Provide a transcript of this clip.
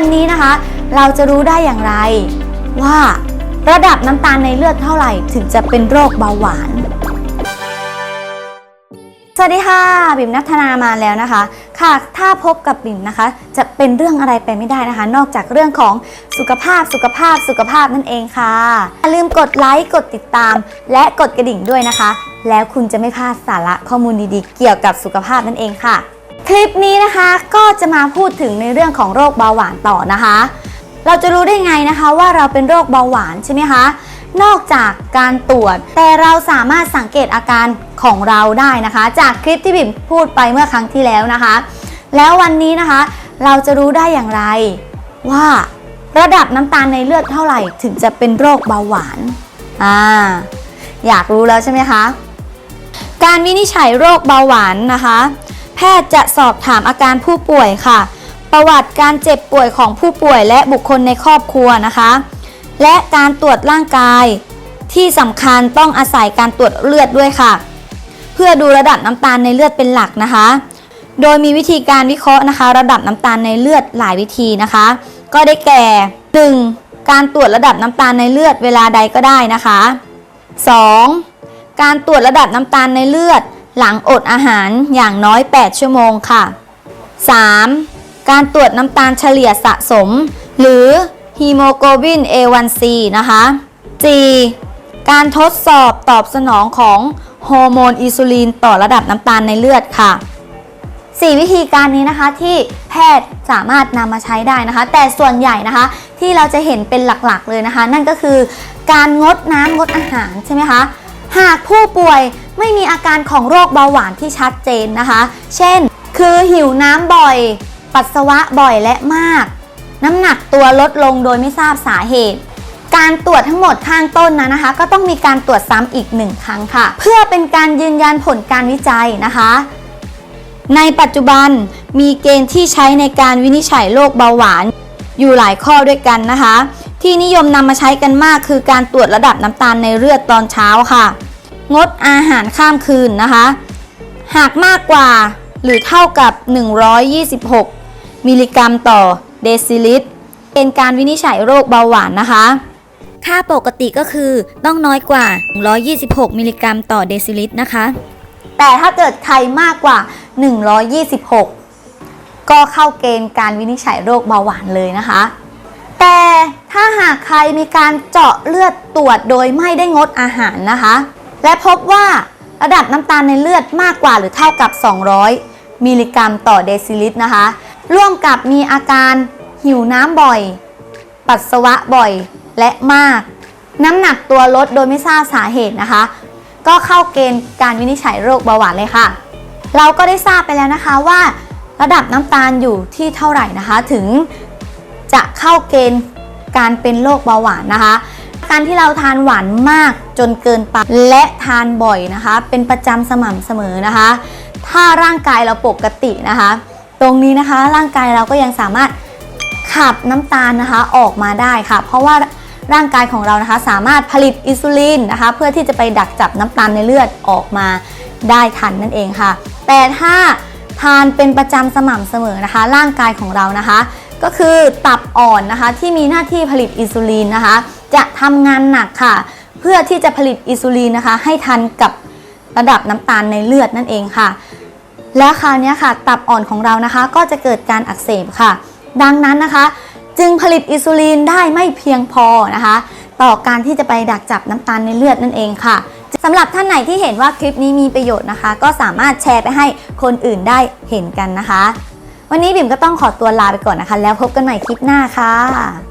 วันนี้นะคะ เราจะรู้ได้อย่างไรว่าระดับน้ำตาลในเลือดเท่าไหร่ถึงจะเป็นโรคเบาหวาน สวัสดีค่ะบิ่มนัทนามาแล้วนะคะ ค่ะถ้าพบกับบิ่มนะคะ จะเป็นเรื่องอะไรไปไม่ได้นะคะ นอกจากเรื่องของสุขภาพสุขภาพสุขภาพนั่นเองค่ะอย่าลืมกดไลค์กดติดตาม และกดกระดิ่งด้วยนะคะ แล้วคุณจะไม่พลาดสาระข้อมูลดีๆ เกี่ยวกับสุขภาพนั่นเองค่ะ คลิปนี้นะคะก็จะมาพูดถึงในเรื่องของโรคเบาหวานต่อนะคะ เราจะรู้ได้ไงนะคะว่าเราเป็นโรคเบาหวานใช่ไหมคะ นอกจากการตรวจ แต่เราสามารถสังเกตอาการของเราได้นะคะ จากคลิปที่บิ่มพูดไปเมื่อครั้งที่แล้วนะคะ แล้ววันนี้นะคะ เราจะรู้ได้อย่างไร ว่าระดับน้ำตาลในเลือดเท่าไหร่ถึงจะเป็นโรคเบาหวานอ่าอยากรู้แล้วใช่ไหมคะ การวินิจฉัยโรคเบาหวานนะคะ แพทย์จะสอบถามอาการผู้ป่วยค่ะ ประวัติการเจ็บป่วยของผู้ป่วยและบุคคลในครอบครัวนะคะ และการตรวจร่างกายที่สำคัญต้องอาศัยการตรวจเลือดด้วยค่ะ เพื่อดูระดับน้ำตาลในเลือดเป็นหลักนะคะ โดยมีวิธีการวิเคราะห์นะคะ ระดับน้ำตาลในเลือดหลายวิธีนะคะ ก็ได้แก่ 1. การตรวจระดับน้ำตาลในเลือดเวลาใดก็ได้นะคะ 2. การตรวจระดับน้ำตาลในเลือด หลังอดอาหารอย่างน้อย 8 ชั่วโมงค่ะ 3. การตรวจน้ำตาลเฉลี่ยสะสม หรือฮีโมโกลบิน A1C นะคะ 4. การทดสอบตอบสนองของฮอร์โมนอินซูลินต่อระดับน้ำตาลในเลือดค่ะ 4 วิธีการนี้นะคะที่แพทย์สามารถนำมาใช้ได้นะคะ แต่ส่วนใหญ่นะคะที่เราจะเห็นเป็นหลักๆเลยนะคะ นั่นก็คือการงดน้ำงดอาหารใช่ไหมคะ หากผู้ป่วย ไม่มีอาการของโรคเบาหวานที่ชัดเจนนะคะ เช่น คือหิวน้ำบ่อย ปัสสาวะบ่อยและมาก น้ำหนักตัวลดลงโดยไม่ทราบสาเหตุ การตรวจทั้งหมดข้างต้นนะนะคะ ก็ต้องมีการตรวจซ้ำอีกหนึ่งครั้งค่ะ เพื่อเป็นการยืนยันผลการวิจัยนะคะในปัจจุบันมีเกณฑ์ที่ใช้ในการวินิจฉัยโรคเบาหวาน อยู่หลายข้อด้วยกันนะคะ ที่นิยมนำมาใช้กันมากคือการตรวจระดับน้ำตาลในเลือดตอนเช้าค่ะ งดอาหารข้ามคืนนะคะ หากมากกว่าหรือเท่ากับ 126 มิลลิกรัมต่อเดซิลิตร เป็นการวินิจฉัยโรคเบาหวานนะคะ ค่าปกติก็คือต้องน้อยกว่า 126 มิลลิกรัมต่อเดซิลิตรนะคะ แต่ถ้าเกิดใครมากกว่า 126 ก็เข้าเกณฑ์การวินิจฉัยโรคเบาหวานเลยนะคะ แต่ถ้าหากใครมีการเจาะเลือดตรวจโดยไม่ได้งดอาหารนะคะ และพบว่าระดับน้ำตาลในเลือดมากกว่าหรือเท่ากับ 200 มิลลิกรัมต่อเดซิลิตรนะคะ ร่วมกับมีอาการหิวน้ำบ่อย ปัสสาวะบ่อยและมาก น้ำหนักตัวลดโดยไม่ทราบสาเหตุนะคะ ก็เข้าเกณฑ์การวินิจฉัยโรคเบาหวานเลยค่ะ เราก็ได้ทราบไปแล้วนะคะว่า ระดับน้ำตาลอยู่ที่เท่าไหร่นะคะ ถึงจะเข้าเกณฑ์การเป็นโรคเบาหวานนะคะ การที่เราทานหวานมากจนเกินไปและทานบ่อยนะคะ เป็นประจำสม่ำเสมอนะคะ ถ้าร่างกายเราปกตินะคะ ตรงนี้นะคะร่างกายเราก็ยังสามารถขับน้ำตาลนะคะออกมาได้ค่ะ เพราะว่าร่างกายของเรานะคะ สามารถผลิตอินซูลินนะคะ เพื่อที่จะไปดักจับน้ำตาลในเลือดออกมาได้ทันนั่นเองค่ะ แต่ถ้าทานเป็นประจำสม่ำเสมอนะคะ ร่างกายของเรานะคะ ก็คือตับอ่อนนะคะที่มีหน้าที่ผลิตอินซูลินนะคะ จะทำงานหนักค่ะ เพื่อที่จะผลิตอินซูลินนะคะ ให้ทันกับระดับน้ำตาลในเลือดนั่นเองค่ะ แล้วคราวนี้ค่ะ ตับอ่อนของเรานะคะ ก็จะเกิดการอักเสบค่ะ ดังนั้นนะคะ จึงผลิตอินซูลินได้ไม่เพียงพอนะคะ ต่อการที่จะไปดักจับน้ำตาลในเลือดนั่นเองค่ะสำหรับท่านไหนที่เห็นว่าคลิปนี้มีประโยชน์นะคะ ก็สามารถแชร์ไปให้คนอื่นได้เห็นกันนะคะ วันนี้บิ่มก็ต้องขอตัวลาไปก่อนนะคะ แล้วพบกันใหม่คลิปหน้าค่ะ